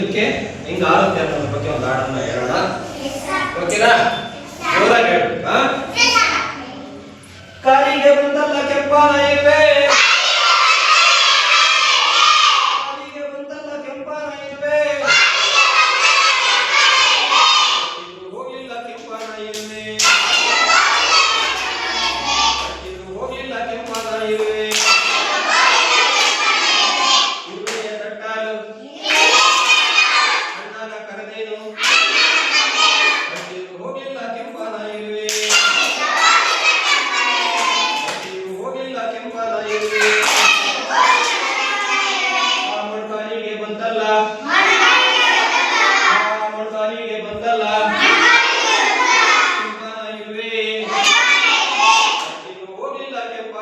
ಇದಕ್ಕೆ ಹೆಂಗ ಆಗುತ್ತೆ ಅನ್ನೋದ್ರ ಬಗ್ಗೆ ಒಂದು ಹಾಡನ್ನ ಹೇಳೋಣ. ಓಕೆನಾ ಹೇಳು. ಕರಿಗೆ ಬಂದಲ್ಲ ಕೆಂಪಾಲ ಇವೆ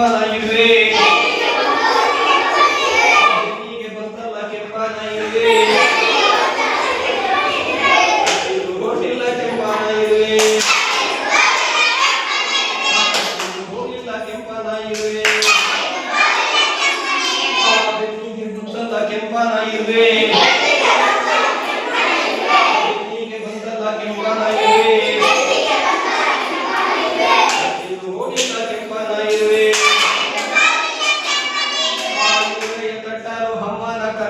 ಕೆಂಪನಾಗಿರುವೆ ನೀಗೆ ಬಂತಲ್ಲ ಕೆಂಪನಾಗಿರುವೆ ಹೋಗಿಲ್ಲ ಕೆಂಪನಾಗಿರುವೆ ಹೋಗಿಲ್ಲ ಕೆಂಪನಾಗಿರುವೆ ಬೆಕ್ಕಿಗೆ ಬಂತಲ್ಲ ಕೆಂಪನಾಗಿರುವೆ ನೀಗೆ ಬಂತಲ್ಲ ಕೆಂಪನಾಗಿರುವೆ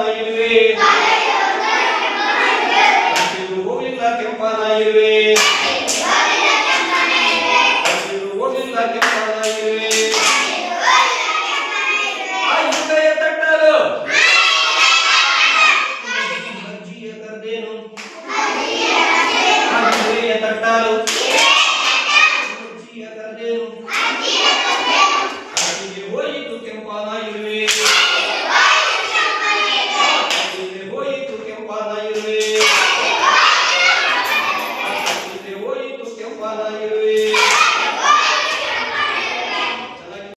ಕೆಂಪನಾಗಿರುವೆ ಹಸಿರು ಹೂವಿಲ್ಲ ಕೆಂಪನಾಗಿರುವೆ ಹಸಿರು ಹೂವಿಲ್ಲ ಕೆಂಪನಾಗಿರುವೆ ಹೃದಯ ತಟ್ಟಲು